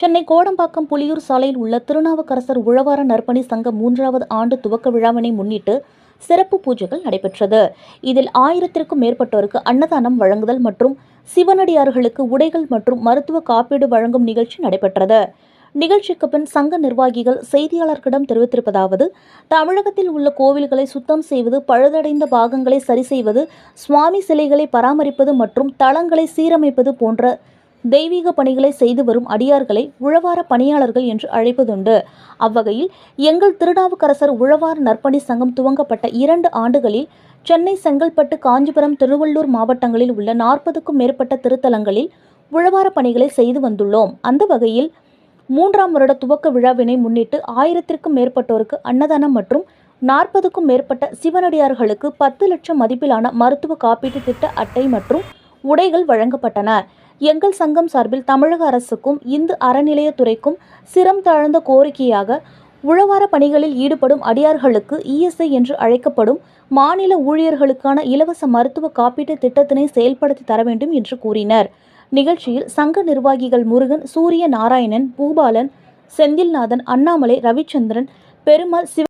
சென்னை கோடம்பாக்கம் புலியூர் சாலையில் உள்ள திருநாவுக்கரசர் உழவார நற்பணி சங்கம் மூன்றாவது ஆண்டு துவக்க விழாவினை முன்னிட்டு சிறப்பு பூஜைகள் நடைபெற்றது. இதில் ஆயிரத்திற்கும் மேற்பட்டோருக்கு அன்னதானம் வழங்குதல் மற்றும் சிவனடியார்களுக்கு உடைகள் மற்றும் மருத்துவ காப்பீடு வழங்கும் நிகழ்ச்சி நடைபெற்றது. நிகழ்ச்சிக்கு பின் சங்க நிர்வாகிகள் செய்தியாளர்களிடம் தெரிவித்திருப்பதாவது தமிழகத்தில் உள்ள கோவில்களை சுத்தம் செய்வது பழுதடைந்த பாகங்களை சரி செய்வது சுவாமி சிலைகளை பராமரிப்பது மற்றும் தளங்களை சீரமைப்பது போன்ற தெய்வீக பணிகளை செய்து வரும் அடியார்களை உழவார பணியாளர்கள் என்று அழைப்பதுண்டு. அவ்வகையில் எங்கள் திருநாவுக்கரசர் உழவார நற்பணி சங்கம் துவங்கப்பட்ட இரண்டு ஆண்டுகளில் சென்னை செங்கல்பட்டு காஞ்சிபுரம் திருவள்ளூர் மாவட்டங்களில் உள்ள நாற்பதுக்கும் மேற்பட்ட திருத்தலங்களில் உழவார பணிகளை செய்து வந்துள்ளோம். அந்த வகையில் மூன்றாம் வருட துவக்க விழாவினை முன்னிட்டு ஆயிரத்திற்கும் மேற்பட்டோருக்கு அன்னதானம் மற்றும் நாற்பதுக்கும் மேற்பட்ட சிவனடியார்களுக்கு பத்து லட்சம் மதிப்பிலான மருத்துவ காப்பீட்டு திட்ட அட்டை மற்றும் உடைகள் வழங்கப்பட்டன. எங்கள் சங்கம் சார்பில் தமிழக அரசுக்கும் இந்து அறநிலையத்துறைக்கும் சிரம் தாழ்ந்த கோரிக்கையாக உழவார பணிகளில் ஈடுபடும் அடியார்களுக்கு இஎஸ்ஐ என்று அழைக்கப்படும் மாநில ஊழியர்களுக்கான இலவச மருத்துவ காப்பீட்டு திட்டத்தினை செயல்படுத்தி தர வேண்டும் என்று கூறினர். நிகழ்ச்சியில் சங்க நிர்வாகிகள் முருகன் சூரிய நாராயணன் பூபாலன் செந்தில்நாதன் அண்ணாமலை ரவிச்சந்திரன் பெருமாள் சிவ